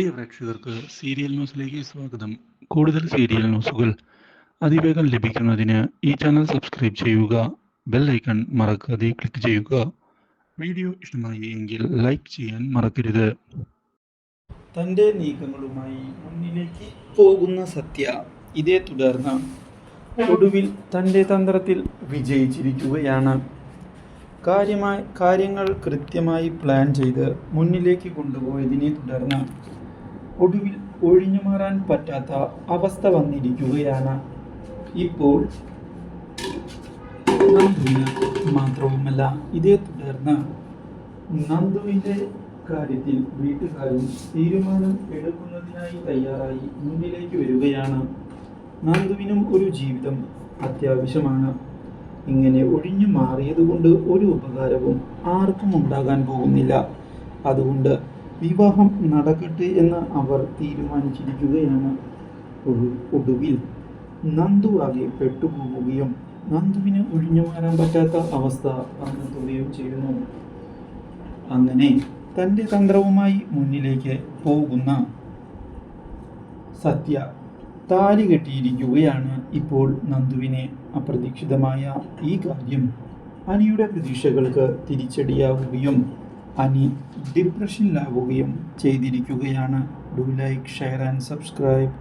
പ്രിയ പ്രേക്ഷകർക്ക് സീരിയൽ ന്യൂസിലേക്ക് സ്വാഗതം. കൂടുതൽ സീരിയൽ ന്യൂസുകൾ അതിവേഗം ലഭിക്കുന്നതിന് ഈ ചാനൽ സബ്സ്ക്രൈബ് ചെയ്യുക ബെൽ ഐക്കൺ മറക്കാതെ ക്ലിക്ക് ചെയ്യുക. വീഡിയോ ഇഷ്ടമായി എങ്കിൽ ലൈക്ക് ചെയ്യാൻ മറക്കരുത്. തന്റെ നീക്കങ്ങളുമായി മുന്നിലേക്ക് പോകുന്ന സത്യ ഇതേ തുടർന്ന് ഒടുവിൽ തന്റെ തന്ത്രത്തിൽ വിജയിച്ചിരിക്കുകയാണ്. കാര്യമായി കാര്യങ്ങൾ കൃത്യമായി പ്ലാൻ ചെയ്ത് മുന്നിലേക്ക് കൊണ്ടുപോയതിനെ തുടർന്ന് ഒടുവിൽ ഒഴിഞ്ഞു മാറാൻ പറ്റാത്ത അവസ്ഥ വന്നിരിക്കുകയാണ്. ഇപ്പോൾ നന്ദുവിന് മാത്രവുമല്ല ഇതേ തുടർന്ന് നന്ദുവിന്റെ കാര്യത്തിൽ വീട്ടുകാരും തീരുമാനം എടുക്കുന്നതിനായി തയ്യാറായി മുന്നിലേക്ക് വരികയാണ്. നന്ദുവിനും ഒരു ജീവിതം അത്യാവശ്യമാണ്. ഇങ്ങനെ ഒഴിഞ്ഞു മാറിയതുകൊണ്ട് ഒരു ഉപകാരവും ആർക്കും ഉണ്ടാകാൻ പോകുന്നില്ല. അതുകൊണ്ട് വിവാഹം നടക്കട്ടെ എന്ന് അവർ തീരുമാനിച്ചിരിക്കുകയാണ് ഒടുവിൽ. നന്ദു ആകെ പെട്ടുപോവുകയും നന്ദുവിന് ഒഴിഞ്ഞു മാറാൻ പറ്റാത്ത അവസ്ഥ വന്നെത്തുകയും ചെയ്യുന്നു അങ്ങനെ തന്റെ തന്ത്രവുമായി മുന്നിലേക്ക് പോകുന്ന സത്യ താലി കെട്ടിയിരിക്കുകയാണ് ഇപ്പോൾ നന്ദുവിനെ. അപ്രതീക്ഷിതമായ ഈ കാര്യം അനിയുടെ പ്രതീക്ഷകൾക്ക് തിരിച്ചടിയാവുകയും അനി ഡിപ്രഷനിലാവുകയും ചെയ്തിരിക്കുകയാണ്. Do like share and subscribe